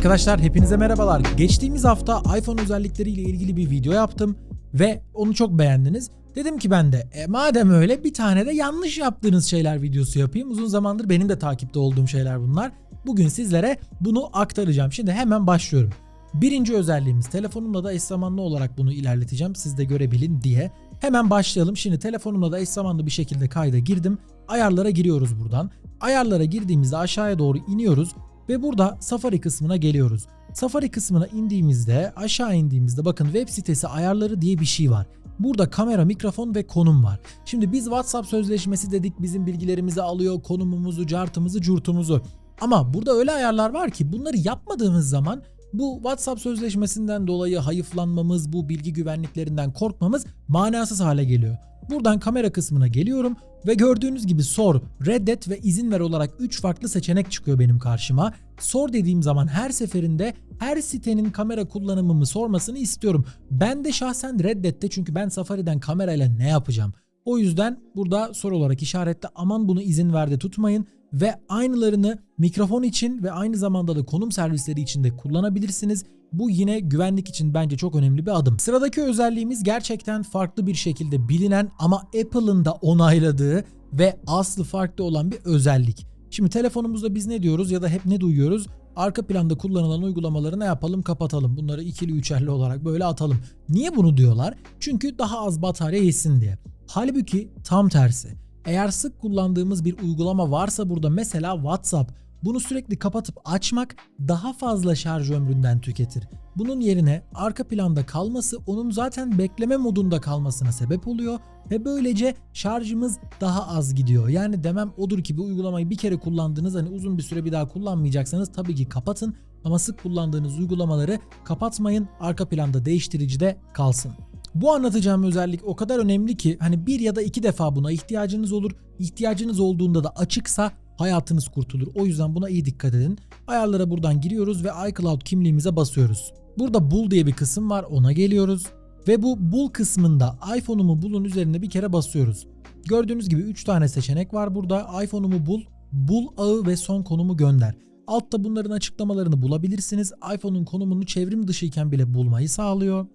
Arkadaşlar hepinize merhabalar. Geçtiğimiz hafta iPhone özellikleriyle ilgili bir video yaptım ve onu çok beğendiniz. Dedim ki ben de e, madem öyle bir tane de yanlış yaptığınız şeyler videosu yapayım. Uzun zamandır benim de takipte olduğum şeyler bunlar. Bugün sizlere bunu aktaracağım. Şimdi hemen başlıyorum. Birinci özelliğimiz telefonumla da eş zamanlı olarak bunu ilerleteceğim siz de görebilin diye. Hemen başlayalım. Şimdi telefonumla da eş zamanlı bir şekilde kayda girdim. Ayarlara giriyoruz buradan. Ayarlara girdiğimizde aşağıya doğru iniyoruz ve burada Safari kısmına geliyoruz. Safari kısmına indiğimizde aşağı indiğimizde bakın web sitesi ayarları diye bir şey var. Burada kamera, mikrofon ve konum var. Şimdi biz WhatsApp sözleşmesi dedik bizim bilgilerimizi alıyor, konumumuzu, cartımızı, curtumuzu. Ama burada öyle ayarlar var ki bunları yapmadığımız zaman bu WhatsApp sözleşmesinden dolayı hayıflanmamız, bu bilgi güvenliklerinden korkmamız manasız hale geliyor. Buradan kamera kısmına geliyorum ve gördüğünüz gibi sor, reddet ve izin ver olarak 3 farklı seçenek çıkıyor benim karşıma. Sor dediğim zaman her seferinde her sitenin kamera kullanımımı sormasını istiyorum. Ben de şahsen reddette çünkü ben Safari'den kamerayla ne yapacağım? O yüzden burada soru olarak işaretle aman bunu izin ver de tutmayın ve aynılarını mikrofon için ve aynı zamanda da konum servisleri için de kullanabilirsiniz. Bu yine güvenlik için bence çok önemli bir adım. Sıradaki özelliğimiz gerçekten farklı bir şekilde bilinen ama Apple'ın da onayladığı ve aslı farklı olan bir özellik. Şimdi telefonumuzda biz ne diyoruz ya da hep ne duyuyoruz? Arka planda kullanılan uygulamaları ne yapalım kapatalım. Bunları ikili üçerli olarak böyle atalım. Niye bunu diyorlar? Çünkü daha az batarya yesin diye. Halbuki tam tersi. Eğer sık kullandığımız bir uygulama varsa burada mesela WhatsApp bunu sürekli kapatıp açmak daha fazla şarj ömründen tüketir. Bunun yerine arka planda kalması onun zaten bekleme modunda kalmasına sebep oluyor ve böylece şarjımız daha az gidiyor. Yani demem odur ki bu uygulamayı bir kere kullandınız hani uzun bir süre bir daha kullanmayacaksanız tabii ki kapatın ama sık kullandığınız uygulamaları kapatmayın arka planda değiştiricide kalsın. Bu anlatacağım özellik o kadar önemli ki hani bir ya da iki defa buna ihtiyacınız olur. İhtiyacınız olduğunda da açıksa hayatınız kurtulur. O yüzden buna iyi dikkat edin. Ayarlara buradan giriyoruz ve iCloud kimliğimize basıyoruz. Burada bul diye bir kısım var ona geliyoruz. Ve bu bul kısmında iPhone'umu bulun üzerine bir kere basıyoruz. Gördüğünüz gibi 3 tane seçenek var burada. iPhone'umu bul, bul ağı ve son konumu gönder. Altta bunların açıklamalarını bulabilirsiniz. iPhone'un konumunu çevrim dışıyken bile bulmayı sağlıyor.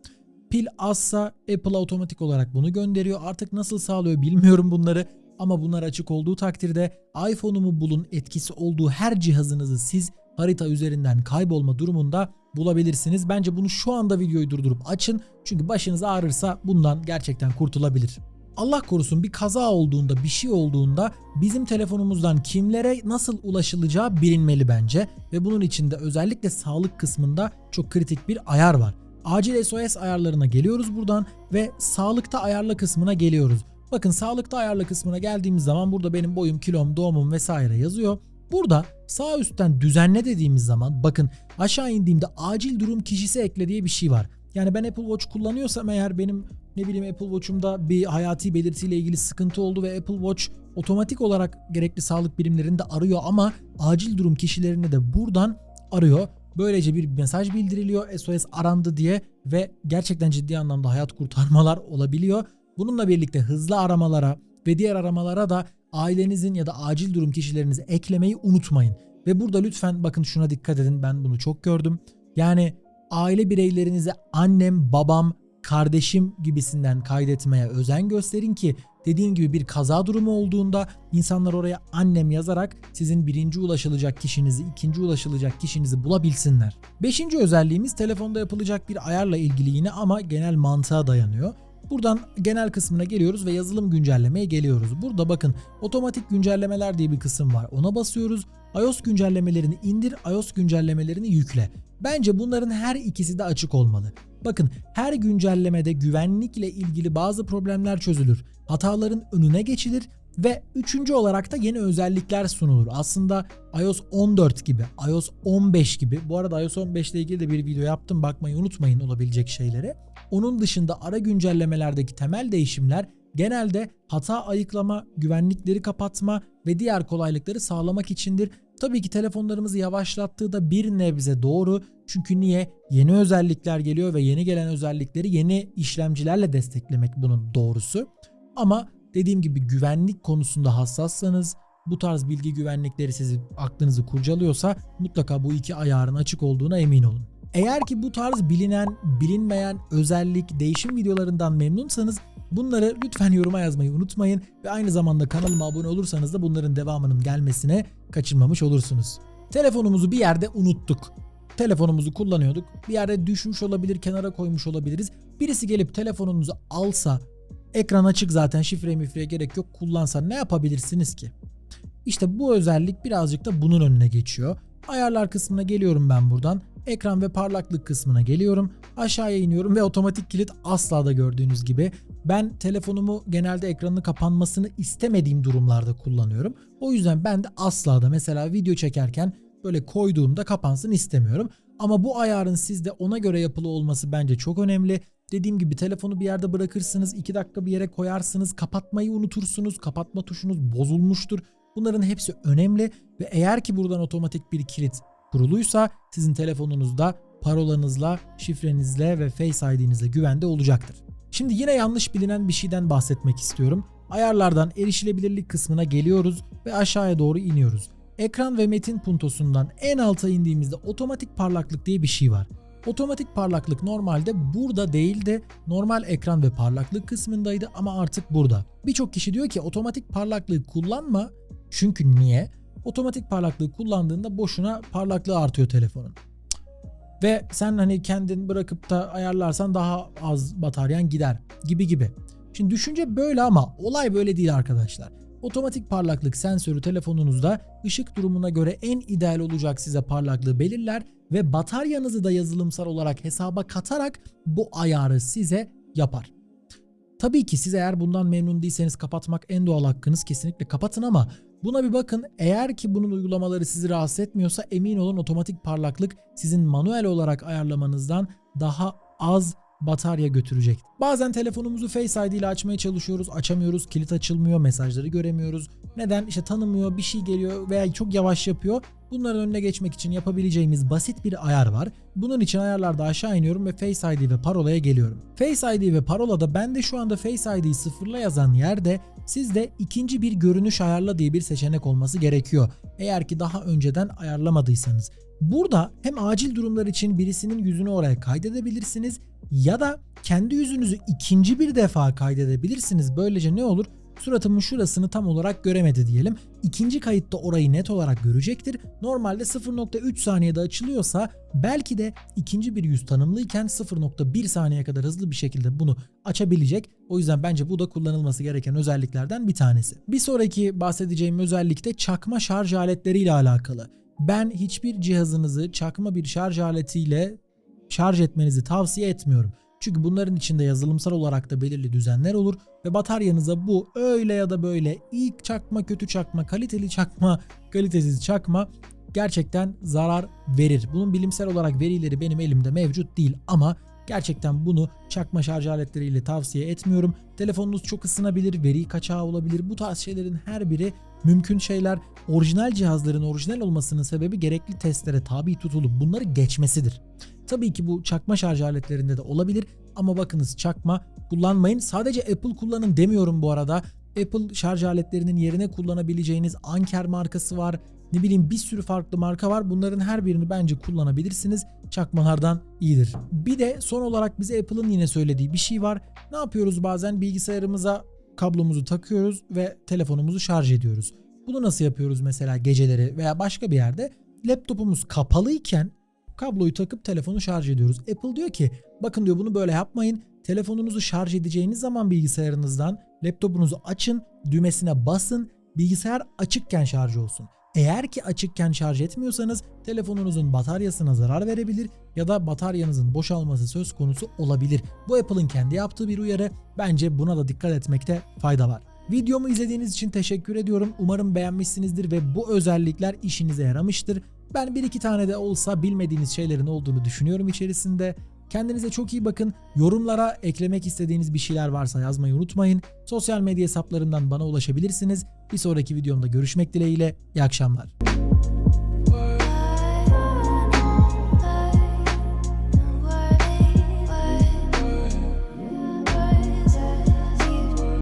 Pil azsa Apple otomatik olarak bunu gönderiyor. Artık nasıl sağlıyor bilmiyorum bunları. Ama bunlar açık olduğu takdirde iPhone'umu bulun etkisi olduğu her cihazınızı siz harita üzerinden kaybolma durumunda bulabilirsiniz. Bence bunu şu anda videoyu durdurup açın. Çünkü başınız ağrırsa bundan gerçekten kurtulabilir. Allah korusun bir kaza olduğunda, bir şey olduğunda bizim telefonumuzdan kimlere nasıl ulaşılacağı bilinmeli bence ve bunun için de özellikle sağlık kısmında çok kritik bir ayar var. Acil SOS ayarlarına geliyoruz buradan ve sağlıkta ayarla kısmına geliyoruz. Bakın sağlıkta ayarla kısmına geldiğimiz zaman burada benim boyum, kilom, doğumum vesaire yazıyor. Burada sağ üstten düzenle dediğimiz zaman bakın aşağı indiğimde acil durum kişisi ekle diye bir şey var. Yani ben Apple Watch kullanıyorsam eğer benim ne bileyim Apple Watch'umda bir hayati belirtiyle ilgili sıkıntı oldu ve Apple Watch otomatik olarak gerekli sağlık birimlerini de arıyor ama acil durum kişilerini de buradan arıyor. Böylece bir mesaj bildiriliyor SOS arandı diye ve gerçekten ciddi anlamda hayat kurtarmalar olabiliyor. Bununla birlikte hızlı aramalara ve diğer aramalara da ailenizin ya da acil durum kişilerinizi eklemeyi unutmayın. Ve burada lütfen bakın şuna dikkat edin ben bunu çok gördüm. Yani aile bireylerinize annem, babam, kardeşim gibisinden kaydetmeye özen gösterin ki dediğim gibi bir kaza durumu olduğunda insanlar oraya annem yazarak sizin birinci ulaşılacak kişinizi, ikinci ulaşılacak kişinizi bulabilsinler. Beşinci özelliğimiz telefonda yapılacak bir ayarla ilgili yine ama genel mantığa dayanıyor. Buradan genel kısmına geliyoruz ve yazılım güncellemeye geliyoruz. Burada bakın otomatik güncellemeler diye bir kısım var. Ona basıyoruz. iOS güncellemelerini indir, iOS güncellemelerini yükle. Bence bunların her ikisi de açık olmalı. Bakın her güncellemede güvenlikle ilgili bazı problemler çözülür. Hataların önüne geçilir ve üçüncü olarak da yeni özellikler sunulur. Aslında iOS 14 gibi, iOS 15 gibi. Bu arada iOS 15 ile ilgili de bir video yaptım. Bakmayı unutmayın olabilecek şeylere. Onun dışında ara güncellemelerdeki temel değişimler genelde hata ayıklama, güvenlikleri kapatma ve diğer kolaylıkları sağlamak içindir. Tabii ki telefonlarımızı yavaşlattığı da bir nebze doğru. Çünkü niye? Yeni özellikler geliyor ve yeni gelen özellikleri yeni işlemcilerle desteklemek bunun doğrusu. Ama dediğim gibi güvenlik konusunda hassassanız, bu tarz bilgi güvenlikleri sizi aklınızı kurcalıyorsa mutlaka bu iki ayarın açık olduğuna emin olun. Eğer ki bu tarz bilinen, bilinmeyen özellik, değişim videolarından memnunsanız bunları lütfen yoruma yazmayı unutmayın ve aynı zamanda kanalıma abone olursanız da bunların devamının gelmesine kaçırmamış olursunuz. Telefonumuzu bir yerde unuttuk. Telefonumuzu kullanıyorduk. Bir yerde düşmüş olabilir, kenara koymuş olabiliriz. Birisi gelip telefonunuzu alsa, ekran açık zaten şifre mifreye gerek yok kullansa ne yapabilirsiniz ki? İşte bu özellik birazcık da bunun önüne geçiyor. Ayarlar kısmına geliyorum ben buradan. Ekran ve parlaklık kısmına geliyorum. Aşağıya iniyorum ve otomatik kilit asla da gördüğünüz gibi. Ben telefonumu genelde ekranının kapanmasını istemediğim durumlarda kullanıyorum. O yüzden ben de asla da mesela video çekerken böyle koyduğumda kapansın istemiyorum. Ama bu ayarın sizde ona göre yapılı olması bence çok önemli. Dediğim gibi telefonu bir yerde bırakırsınız, 2 dakika bir yere koyarsınız, kapatmayı unutursunuz, kapatma tuşunuz bozulmuştur. Bunların hepsi önemli ve eğer ki buradan otomatik bir kilit kuruluysa sizin telefonunuzda parolanızla, şifrenizle ve Face ID'nizle güvende olacaktır. Şimdi yine yanlış bilinen bir şeyden bahsetmek istiyorum. Ayarlardan erişilebilirlik kısmına geliyoruz ve aşağıya doğru iniyoruz. Ekran ve metin puntosundan en alta indiğimizde otomatik parlaklık diye bir şey var. Otomatik parlaklık normalde burada değil de normal ekran ve parlaklık kısmındaydı ama artık burada. Birçok kişi diyor ki otomatik parlaklığı kullanma. Çünkü niye? Otomatik parlaklığı kullandığında boşuna parlaklığı artıyor telefonun. Ve sen hani kendin bırakıp da ayarlarsan daha az bataryan gider gibi gibi. Şimdi düşünce böyle ama olay böyle değil arkadaşlar. Otomatik parlaklık sensörü telefonunuzda ışık durumuna göre en ideal olacak size parlaklığı belirler ve bataryanızı da yazılımsal olarak hesaba katarak bu ayarı size yapar. Tabii ki siz eğer bundan memnun değilseniz kapatmak en doğal hakkınız kesinlikle kapatın ama buna bir bakın. Eğer ki bunun uygulamaları sizi rahatsız etmiyorsa emin olun otomatik parlaklık sizin manuel olarak ayarlamanızdan daha az batarya götürecek. Bazen telefonumuzu Face ID ile açmaya çalışıyoruz, açamıyoruz, kilit açılmıyor, mesajları göremiyoruz. Neden? İşte tanımıyor, bir şey geliyor veya çok yavaş yapıyor. Bunların önüne geçmek için yapabileceğimiz basit bir ayar var. Bunun için ayarlarda aşağı iniyorum ve Face ID ve parolaya geliyorum. Face ID ve parolada ben de şu anda Face ID'yi sıfırla yazan yerde sizde ikinci bir görünüş ayarla diye bir seçenek olması gerekiyor. Eğer ki daha önceden ayarlamadıysanız. Burada hem acil durumlar için birisinin yüzünü oraya kaydedebilirsiniz ya da kendi yüzünüzü ikinci bir defa kaydedebilirsiniz. Böylece ne olur? Suratımın şurasını tam olarak göremedi diyelim. İkinci kayıtta orayı net olarak görecektir. Normalde 0.3 saniyede açılıyorsa belki de ikinci bir yüz tanımlıyken 0.1 saniye kadar hızlı bir şekilde bunu açabilecek. O yüzden bence bu da kullanılması gereken özelliklerden bir tanesi. Bir sonraki bahsedeceğim özellik de çakma şarj aletleriyle alakalı. Ben hiçbir cihazınızı çakma bir şarj aletiyle şarj etmenizi tavsiye etmiyorum. Çünkü bunların içinde yazılımsal olarak da belirli düzenler olur ve bataryanıza bu öyle ya da böyle ilk çakma, kötü çakma, kaliteli çakma, kalitesiz çakma gerçekten zarar verir. Bunun bilimsel olarak verileri benim elimde mevcut değil ama gerçekten bunu çakma şarj aletleriyle tavsiye etmiyorum. Telefonunuz çok ısınabilir, veri kaçağı olabilir. Bu tarz şeylerin her biri mümkün şeyler. Orijinal cihazların orijinal olmasının sebebi gerekli testlere tabi tutulup bunları geçmesidir. Tabii ki bu çakma şarj aletlerinde de olabilir ama bakınız çakma kullanmayın. Sadece Apple kullanın demiyorum bu arada. Apple şarj aletlerinin yerine kullanabileceğiniz Anker markası var. Ne bileyim bir sürü farklı marka var. Bunların her birini bence kullanabilirsiniz. Çakmalardan iyidir. Bir de son olarak bize Apple'ın yine söylediği bir şey var. Ne yapıyoruz bazen bilgisayarımıza kablomuzu takıyoruz ve telefonumuzu şarj ediyoruz. Bunu nasıl yapıyoruz mesela geceleri veya başka bir yerde? Laptopumuz kapalıyken kabloyu takıp telefonu şarj ediyoruz. Apple diyor ki bakın diyor bunu böyle yapmayın. Telefonunuzu şarj edeceğiniz zaman bilgisayarınızdan laptopunuzu açın, düğmesine basın, bilgisayar açıkken şarj olsun. Eğer ki açıkken şarj etmiyorsanız telefonunuzun bataryasına zarar verebilir ya da bataryanızın boşalması söz konusu olabilir. Bu Apple'ın kendi yaptığı bir uyarı. Bence buna da dikkat etmekte fayda var. Videomu izlediğiniz için teşekkür ediyorum. Umarım beğenmişsinizdir ve bu özellikler işinize yaramıştır. Ben bir iki tane de olsa bilmediğiniz şeylerin olduğunu düşünüyorum içerisinde. Kendinize çok iyi bakın. Yorumlara eklemek istediğiniz bir şeyler varsa yazmayı unutmayın. Sosyal medya hesaplarımdan bana ulaşabilirsiniz. Bir sonraki videomda görüşmek dileğiyle. İyi akşamlar.